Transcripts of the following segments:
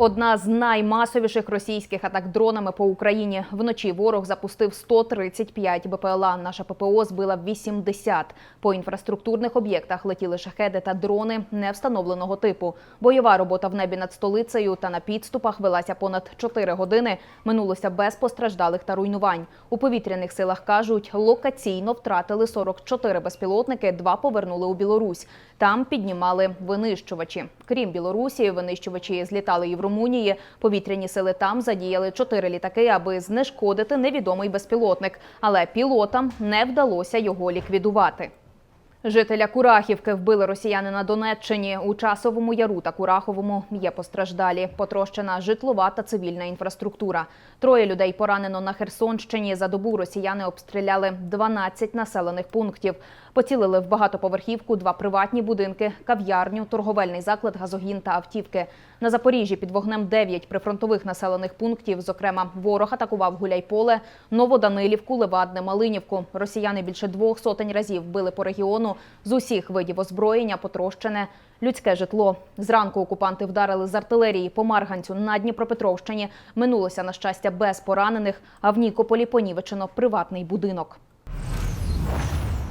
Одна з наймасовіших російських атак дронами по Україні. Вночі ворог запустив 135 БПЛА. Наша ППО збила 80. По інфраструктурних об'єктах летіли шахеди та дрони невстановленого типу. Бойова робота в небі над столицею та на підступах велася понад 4 години. Минулося без постраждалих та руйнувань. У повітряних силах кажуть, локаційно втратили 44 безпілотники, два повернули у Білорусь. Там піднімали винищувачі. Крім Білорусі, винищувачі злітали і Румунії. Повітряні сили там задіяли чотири літаки, аби знешкодити невідомий безпілотник. Але пілотам не вдалося його ліквідувати. Жителя Курахівки вбили росіяни на Донеччині. У часовому яру та Кураховому є постраждалі. Потрощена житлова та цивільна інфраструктура. Троє людей поранено на Херсонщині. За добу росіяни обстріляли 12 населених пунктів. Поцілили в багатоповерхівку, два приватні будинки, кав'ярню, торговельний заклад, газогін та автівки. На Запоріжжі під вогнем 9 прифронтових населених пунктів. Зокрема, ворог атакував Гуляйполе, Новоданилівку, Левадне, Малинівку. Росіяни більше двох сотень разів били по регіону з усіх видів озброєння, потрощене людське житло. Зранку окупанти вдарили з артилерії по Марганцю на Дніпропетровщині. Минулося на щастя без поранених. А в Нікополі понівечено приватний будинок.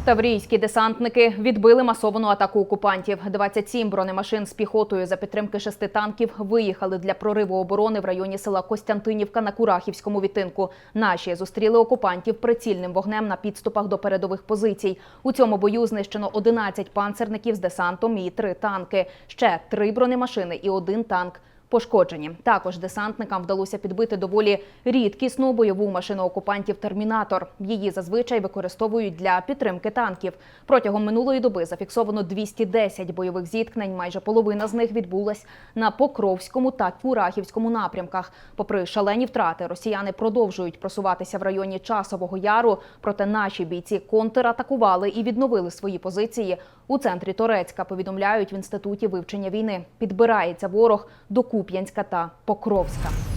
Таврійські десантники відбили масовану атаку окупантів. 27 бронемашин з піхотою за підтримки шести танків виїхали для прориву оборони в районі села Костянтинівка на Курахівському відтинку. Наші зустріли окупантів прицільним вогнем на підступах до передових позицій. У цьому бою знищено 11 панцерників з десантом і три танки. Ще три бронемашини і один танк. Пошкоджені також десантникам вдалося підбити доволі рідкісну бойову машину окупантів Термінатор. Її зазвичай використовують для підтримки танків. Протягом минулої доби зафіксовано 210 бойових зіткнень. Майже половина з них відбулась на Покровському та Курахівському напрямках. Попри шалені втрати, росіяни продовжують просуватися в районі Часового Яру. Проте наші бійці контратакували і відновили свої позиції у центрі Торецька. Повідомляють в інституті вивчення війни. Підбирається ворог до Куп'янська та Покровська.